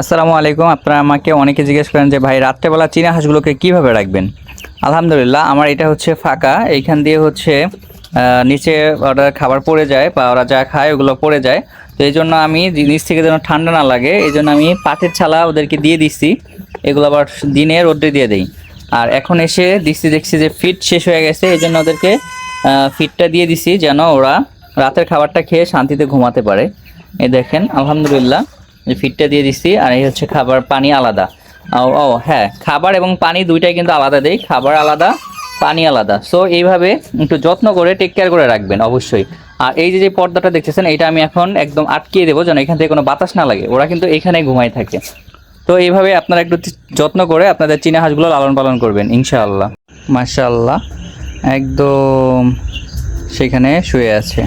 আসসালামু আলাইকুম। আপনারা আমাকে অনেকে জিজ্ঞেস করেন যে, ভাই, রাত্রেবেলা চীনা হাঁসগুলোকে কীভাবে রাখবেন? আলহামদুলিল্লাহ, আমার এটা হচ্ছে ফাঁকা। এইখান দিয়ে হচ্ছে নিচে ওরা খাবার পড়ে যায় বা ওরা যা খায় ওগুলো পড়ে যায়। তো এই জন্য আমি নিচ থেকে যেন ঠান্ডা না লাগে, এই জন্য আমি পাটের ছালা ওদেরকে দিয়ে দিচ্ছি। এগুলো আবার দিনে রোদ্রে দিয়ে দিই। আর এখন এসে দিচ্ছি দেখছি যে ফিট শেষ হয়ে গেছে, এই জন্য ওদেরকে ফিটটা দিয়ে দিছি যেন ওরা রাতের খাবারটা খেয়ে শান্তিতে ঘুমাতে পারে। এ দেখেন, আলহামদুলিল্লাহ। ফিটটা দিয়ে দিচ্ছি, আর এই হচ্ছে খাবার, পানি আলাদা। ও ও হ্যাঁ খাবার এবং পানি দুইটাই কিন্তু আলাদা দেই, খাবার আলাদা, পানি আলাদা। সো এইভাবে একটু যত্ন করে টেক কেয়ার করে রাখবেন, অবশ্যই। আর এই যে যে পর্দাটা দেখতেছেন, এটা আমি এখন একদম আটকিয়ে দেবো যেন এখান থেকে কোনো বাতাস না লাগে, ওরা কিন্তু এখানে ঘুমাই থাকে। তো এইভাবে আপনারা একটু যত্ন করে আপনাদের চীনা হাঁসগুলো লালন পালন করবেন, ইনশাআল্লাহ। মাশাআল্লাহ, একদম সেখানে শুয়ে আছে।